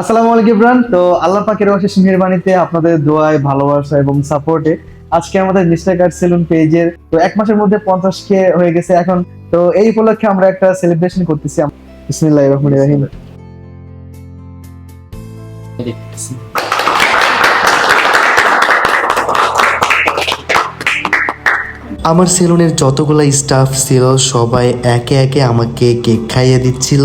আসসালামু আলাইকুম ইব্রান তো আল্লাহ পাকের অশেষ মেহরবানিতে আপনাদের দোয়ায়, ভালোবাসা এবং সাপোর্টে আজকে আমাদের মিস্টার কার্ড সেলুন পেজের তো এক মাসের মধ্যে পঞ্চাশ কে হয়ে গেছে এখন। তো এই উপলক্ষে আমরা একটা সেলিব্রেশন করতেছি। বিসমিল্লাহির রহমানির রহিম। আমার সেলুনের যতগুলো স্টাফ ছিল, সবাই একে একে আমাকে কেক খাইয়ে দিচ্ছিল।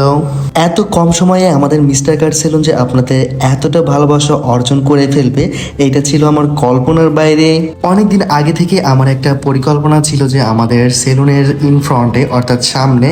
এত কম সময়ে আমাদের মিস্টার কার্ড সেলুন যে আপনাদের এতটা ভালোবাসা অর্জন করে ফেলবে এটা ছিল আমার কল্পনার বাইরে। অনেকদিন আগে থেকে আমার একটা পরিকল্পনা ছিল যে আমাদের সেলুনের ইন ফ্রন্টে অর্থাৎ সামনে,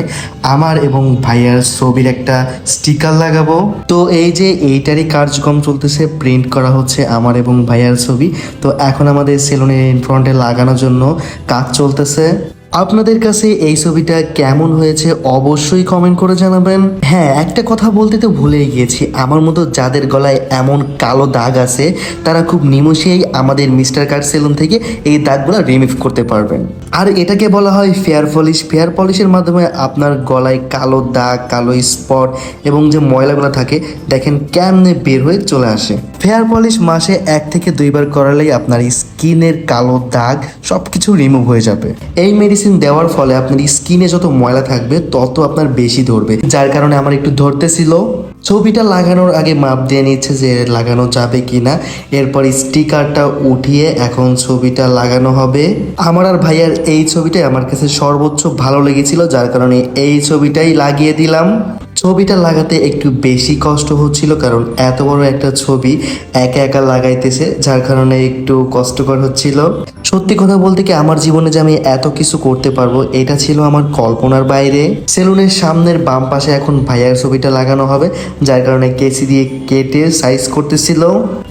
আমার এবং ভাইয়ার ছবির একটা স্টিকার লাগাবো। তো এই যে এইটারই কার্যক্রম চলতেছে প্রিন্ট করা হচ্ছে আমার এবং ভাইয়ার ছবি। তো এখন আমাদের সেলুনের ইন ফ্রন্টে লাগানোর জন্য কাজ চলতেছে। আপনাদের কাছে এই ছবিটা কেমন হয়েছে অবশ্যই কমেন্ট করে জানাবেন। হ্যাঁ একটা কথা বলতে তো ভুলেই গিয়েছি। আমার মতো যাদের গলায় এমন কালো দাগ আছে, তারা খুব নিমিষেই আমাদের মিস্টার কার্ড সেলুন থেকে এই দাগগুলো রিমুভ করতে পারবেন। আর এটাকে বলা হয় ফেয়ার পলিশ। ফেয়ার পলিশের মাধ্যমে আপনার গলায় কালো দাগ, কালো স্পট এবং যে ময়লাগুলো থাকে, দেখেন কেমনে বের হয়ে চলে আসে। ফেয়ার পলিশ মাসে এক থেকে দুইবার করালেই আপনার স্কিনের কালো দাগ সব কিছু রিমুভ হয়ে যাবে। এই মেডিসিন দেওয়ার ফলে আপনার স্কিনে যত ময়লা থাকবে, তত আপনার বেশি ধরবে। যার কারণে আমার একটু ধরতেছিল। ছবিটা লাগানোর আগে মাপ দিয়ে নিচ্ছে যে লাগানো যাবে কিনা। এরপর স্টিকারটা উঠিয়ে এখন ছবিটা লাগানো হবে। আমার আর ভাইয়ার এই ছবিটাই আমার কাছে সর্বোচ্চ ভালো লেগেছিল, যার কারণে এই ছবিটাই লাগিয়ে দিলাম। ছবিটা লাগাতে একটু বেশি কষ্ট হচ্ছিল, কারণ এত বড় একটা ছবি একা একা লাগাইতেছে, যার কারণে একটু কষ্টকর হচ্ছিল। সত্যি কথা বলতে কি আমার জীবনে যে আমি এত কিছু করতে পারব, এটা ছিল আমার কল্পনার বাইরে। সেলুনের সামনের বাম পাশে এখন ভাইয়ার ছবিটা লাগানো হবে, যার কারণে কেসি দিয়ে কেটে সাইজ করতেছিল।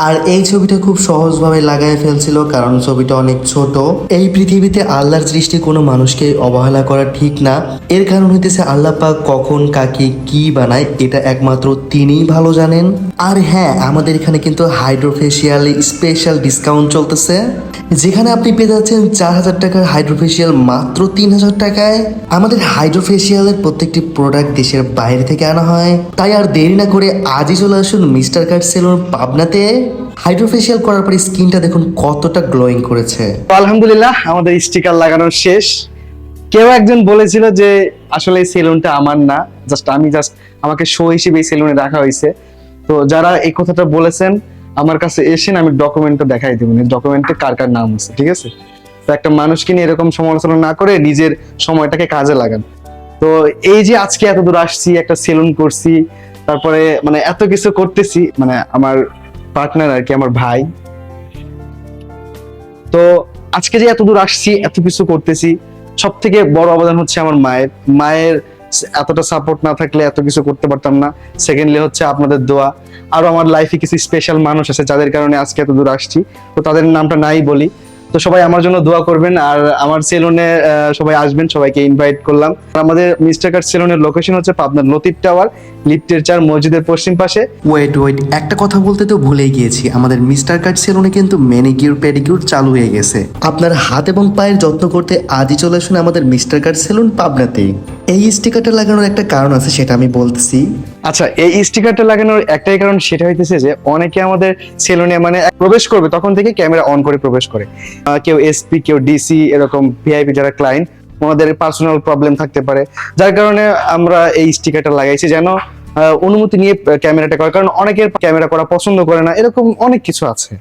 আর এই ছবিটা খুব সহজভাবে লাগাই ফেলছিল, কারণ ছবিটা অনেক ছোট। এই পৃথিবীতে আল্লাহর দৃষ্টি কোনো মানুষকে অবহেলা করা ঠিক না। এর কারণ হইতেছে আল্লাহ কখন কাকে কি বানায়, এটা একমাত্র তিনিই ভালো জানেন। আর হ্যাঁ আমাদের এখানে কিন্তু হাইড্রোফেশিয়াল স্পেশাল ডিসকাউন্ট চলতেছে। যেখানে আপনি পেয়ে যাচ্ছেন চার হাজার টাকার হাইড্রোফেশিয়াল মাত্র তিন হাজার টাকায়। আমাদের হাইড্রোফেশিয়ালের প্রত্যেকটি প্রোডাক্ট দেশের বাইরে থেকে আনা হয়। তাই আর দেরি না করে আজই চলে আসুন মিস্টার কার্ড সেলুন পাবনাতে। হাইড্রোফেশিয়াল করার পরে স্কিনটা দেখুন কতটা গ্লোয়িং করেছে। আলহামদুলিল্লাহ, আমাদের স্টিকার লাগানো শেষ। কেউ একজন বলেছিল যে আসলে এই সেলুনটা আমার না, জাস্ট আমি জাস্ট আমাকে শো হিসেবে এই সেলুনে রাখা হয়েছে। তো যারা এই কথাটা বলেছেন, আমার কাছে এসেন আমি ডকুমেন্টটা দেখাই দেবেন ডকুমেন্টে কার কার নাম আছে, ঠিক আছে? তো একটা মানুষকে নিয়ে এরকম সমালোচনা না করে নিজের সময়টাকে কাজে লাগান। তো এই যে আজকে এত দূর আসছি, একটা সেলুন করছি, তারপরে মানে এত কিছু করতেছি মানে আমার পার্টনার আর কি, আমার ভাই। তো আজকে যে এত দূর আসছি, এত কিছু করতেছি সব থেকে বড় অবদান হচ্ছে আমার মায়ের। মায়ের এতটা সাপোর্ট না থাকলে এত কিছু করতে পারতাম না। সেকেন্ডলি হচ্ছে আপনাদের দোয়া। আরও আমার লাইফে কিছু স্পেশাল মানুষ আছে যাদের কারণে আজকে এত দূর আসছি। তো তাদের নামটা নাই বলি। তো সবাই আমার জন্য দোয়া করবেন আর আমার সেলুনে সবাই আসবেন, সবাইকে ইনভাইট করলাম। আমাদের মিস্টার কার্ড সেলুনের লোকেশন হচ্ছে পাবনার লতিফ টাওয়ার লিফটের চার, মসজিদের পশ্চিম পাশে। ওয়েট ওয়েট একটা কথা বলতে তো ভুলেই গিয়েছি। আমাদের মিস্টার কার্ড সেলুনে কিন্তু ম্যানিকিউর পেডিকিউর চালু হয়ে গেছে। আপনার হাত এবং পায়ের যত্ন করতে আজই চলে আসুন আমাদের মিস্টার কার্ড সেলুন পাবনাতে এই স্টিকারটা লাগানোর একটা কারণ আছে, সেটা আমি বলতেছি। আচ্ছা এই স্টিকারটা লাগানোর একটাই কারণ সেটা হইতেছে যে, অনেকে আমাদের সেলুনে মানে প্রবেশ করবে, তখন থেকে ক্যামেরা অন করে প্রবেশ করে। কেউ এসপি কেউ ডিসি এরকম ভিআইপি যারা ক্লায়েন্ট ওনাদের পার্সোনাল প্রবলেম থাকতে পারে। যার কারণে আমরা এই স্টিকারটা লাগাইছি যেন অনুমতি নিয়ে ক্যামেরাটা করে কারণ অনেকের ক্যামেরা করা পছন্দ করে না, এরকম অনেক কিছু আছে।